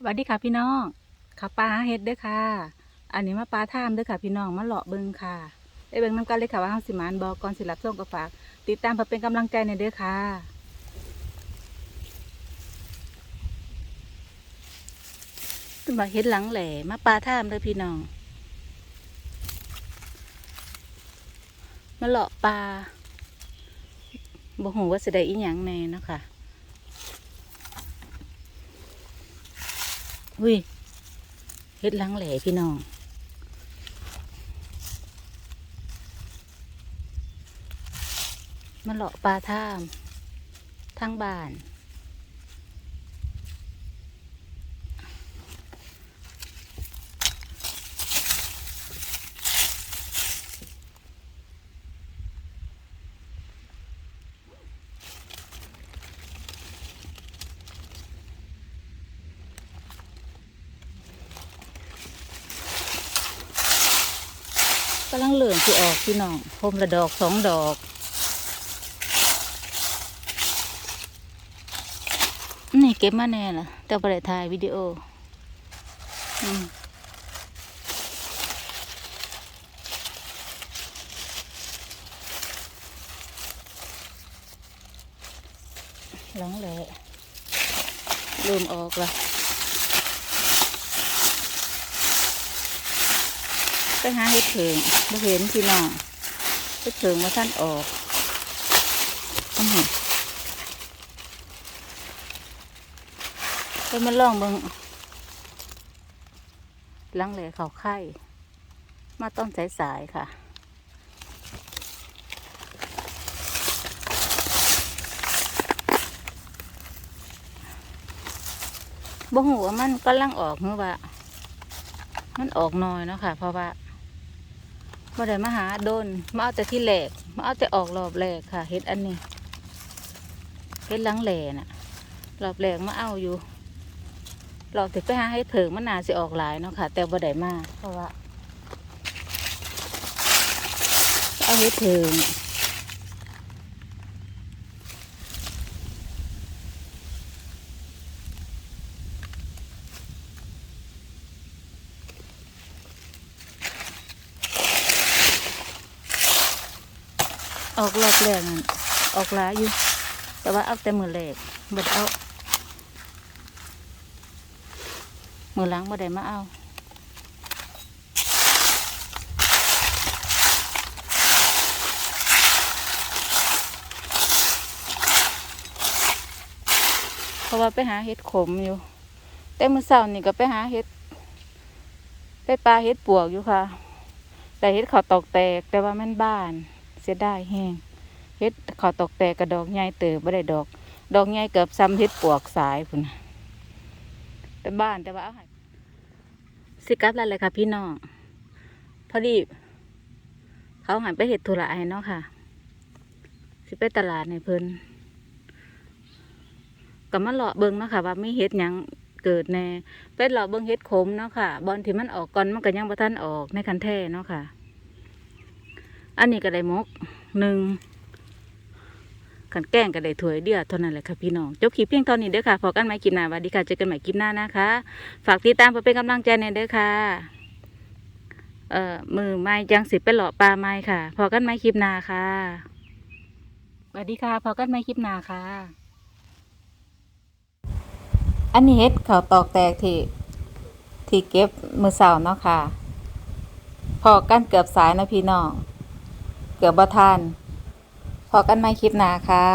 สวัสดีค่ะพี่น้องขับปลาหาเฮ็ดเด้อค่ะ อันนี้มาปลาท่ามเด้อค่ะพี่น้องมาเลาะเบิงค่ะได้เบิงน้ำกันเลยค่ะว่าเฮาสิมานบอกก่อนสิรับส่งก็ฝาก ติดตามเพื่อเป็นกำลังใจในอยเด้อค่ะเป็นมาเฮ็ดหลังแหล่มาปลาท่ามเด้อพี่น้อง มาเลาะปลาบ่ฮู้ว่าสิได้อีหยังแน่เนาะค่ะ อุ้ยเฮ็ดล้างแหล่พี่น้องมาเลาะปลาท่ามทางบ้าน กำลังเหลืองที่ออกพี่น้องพรมละดอกสองดอกนี่เก็บมาแน่ล่ะ แต่บ่ได้ถ่ายวิดีโออืมหลังแหละเริ่มออกและ ไปหาเห็ดเผิงบ่เห็นพี่น้องเห็ดเผิงมาท่านออกอื้อหือไปมาลองเบิ่งลังแหล่เขาไข่มาต้นสายค่ะบ่หูว่ามันก็ลังออกหรือว่า มันออกน้อยเนาะค่ะ เพราะว่า บ่ได้มาหาโดนมาเอาแต่ที่แหลกมาเอาแต่ออกรอบแหลกค่ะเห็ดอันนี้เห็ดหลังแหล่น่ะรอบแหลกมาเอาอยู่รอบถึงไปหาให้เถิงมันนาสิออกหลายเนาะค่ะ แต่บ่ได้มาเพราะว่าเอาให้เถิง ออกรอบแรกนั่นออกหลายอยู่ แต่ว่าเอาแต่มือแรกบ่ได้เอามือหล้างบ่ได้มาเอาเพราะว่าไปหาเห็ดขมอยู่ แต่มือเสาร์นี่ก็ไปหาเห็ด ไปปลาเห็ดปวกอยู่ค่ะ แต่เห็ดเขาตอกแตกแต่ว่ามันบ้าน เสียดายแห้งเห็ดขาวตกแตกกับดอกใหญ่เติบบ่ได้ดอก ดอกใหญ่เกือบซ้ำเห็ดปวกสายพุ่นแต่บ้านแต่ว่าเอาให้สิกลับแล้วเลยค่ะพี่น้องพอดี เขาหันไปเห็ดธุระให้เนาะค่ะ สิไปตลาดในเพิ่นก็มาเลาะเบิ่งเนาะค่ะ ว่ามีเห็ดยังเกิดแน่ไปเลาะเบิ่งเห็ดขมเนาะค่ะ บอนที่มันออกก่อนมันก็ยังบ่ทันออกในคันแท้เนาะค่ะ อันนี้ก็ได้มกหนึ่งขันแกล้งก็ได้ถวยเดียวเท่านั้นแหละค่ะพี่น้องจบคลิปเพียงเท่านี้เด้อค่ะพอกันใหม่คลิปหน้าสวัสดีค่ะเจอกันใหม่คลิปหน้านะคะ ฝากติดตามเพื่อเป็นกำลังใจในเด้อค่ะเอ่อมือไม้จังสิบไปหล่อปลาไม้ค่ะ พอกันไม้คลิปหนาค่ะสวัสดีค่ะ พอกันไม้คลิปหนาค่ะ อันนี้เฮ็ดเขาวตอกแตกที่ที่เก็บมือเสาเนาะค่ะ พอกันเกือบสายนะพี่น้อง เกือบบ่ทานพอกันไม่คลิปหนาค่ะ